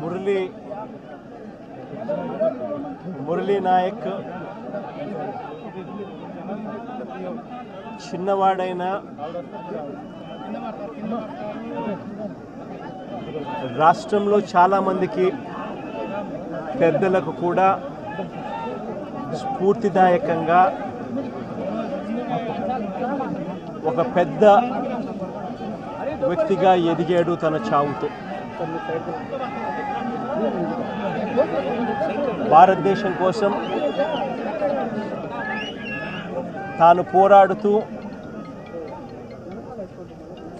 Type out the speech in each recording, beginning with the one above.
మురళీ మురళీ నాయక్ చిన్నవాడైన రాష్ట్రంలో చాలామందికి పెద్దలకు కూడా స్ఫూర్తిదాయకంగా ఒక పెద్ద వ్యక్తిగా ఎదిగాడు తన చావుతో. భారతదేశం కోసం తాను పోరాడుతూ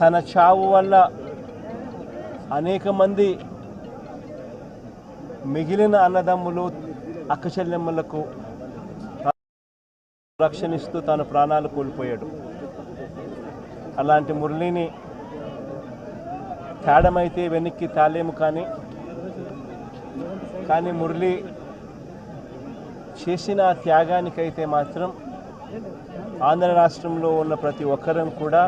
తన చావు వల్ల అనేక మంది మిగిలిన అన్నదమ్ములు అక్కచెల్లెమ్మలకు రక్షణిస్తూ తాను ప్రాణాలు కోల్పోయాడు. అలాంటి మురళిని తేడమైతే వెనక్కి తాలేము కానీ కానీ మురళి చేసిన త్యాగానికైతే మాత్రం ఆంధ్ర రాష్ట్రంలో ఉన్న ప్రతి ఒక్కరం కూడా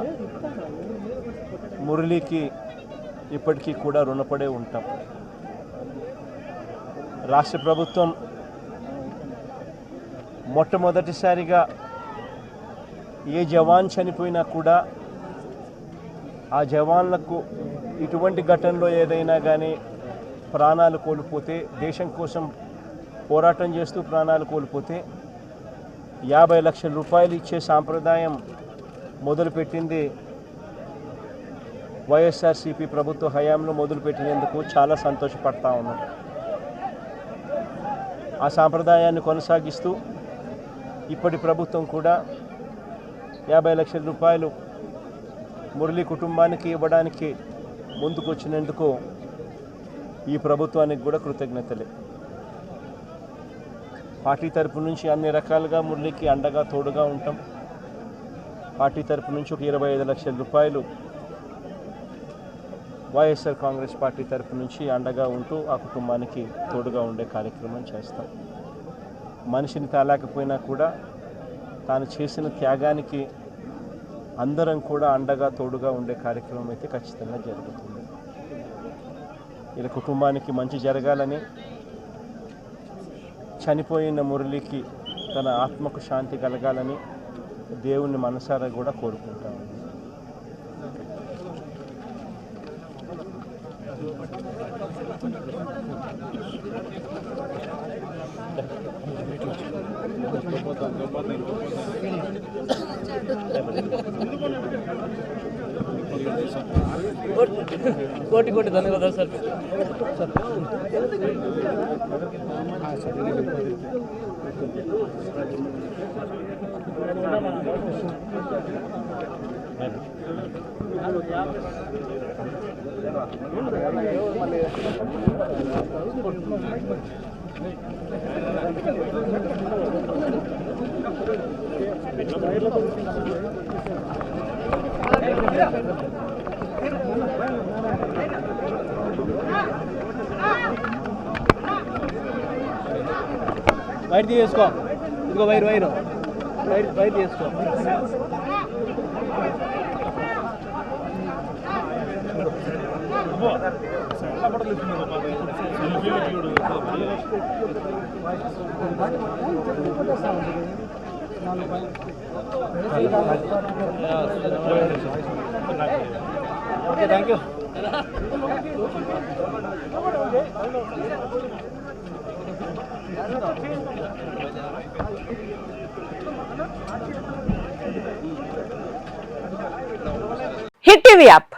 మురళికి ఇప్పటికీ కూడా రుణపడే ఉంటాం. రాష్ట్ర ప్రభుత్వం మొట్టమొదటిసారిగా ఏ జవాన్ చనిపోయినా కూడా ఆ జవాన్లకు ఇటువంటి ఘటనలో ఏదైనా కానీ ప్రాణాలు కోల్పోతే దేశం కోసం పోరాటం చేస్తూ ప్రాణాలు కోల్పోతే యాభై లక్షల రూపాయలు ఇచ్చే సాంప్రదాయం మొదలుపెట్టింది వైఎస్ఆర్సీపీ ప్రభుత్వ హయాంలో మొదలుపెట్టినందుకు చాలా సంతోషపడతా ఉన్నాం. ఆ సాంప్రదాయాన్ని కొనసాగిస్తూ ఇప్పటి ప్రభుత్వం కూడా యాభై లక్షల రూపాయలు మురళి కుటుంబానికి ఇవ్వడానికి ముందుకొచ్చినందుకు ఈ ప్రభుత్వానికి కూడా కృతజ్ఞతలే. పార్టీ తరపు నుంచి అన్ని రకాలుగా మురళికి అండగా తోడుగా ఉంటాం. పార్టీ తరపు నుంచి ఒక ఇరవై ఐదు లక్షల రూపాయలు వైఎస్ఆర్ కాంగ్రెస్ పార్టీ తరపు నుంచి అండగా ఉంటూ ఆ కుటుంబానికి తోడుగా ఉండే కార్యక్రమం చేస్తాం. మనిషిని తాలేకపోయినా కూడా తాను చేసిన త్యాగానికి అందరం కూడా అండగా తోడుగా ఉండే కార్యక్రమం అయితే ఖచ్చితంగా జరుగుతుంది. ఇలా కుటుంబానికి మంచి జరగాలని చనిపోయిన మురళికి తన ఆత్మకు శాంతి కలగాలని దేవుణ్ణి మనసారా కూడా కోరుకుంటాను कोटि कोटि धन्यवाद सर। వైట్ తీసుకో. ఇదిగో వైర్ వైర్ వైర్ వైర్ తీసుకో. Okay thank you hit TV app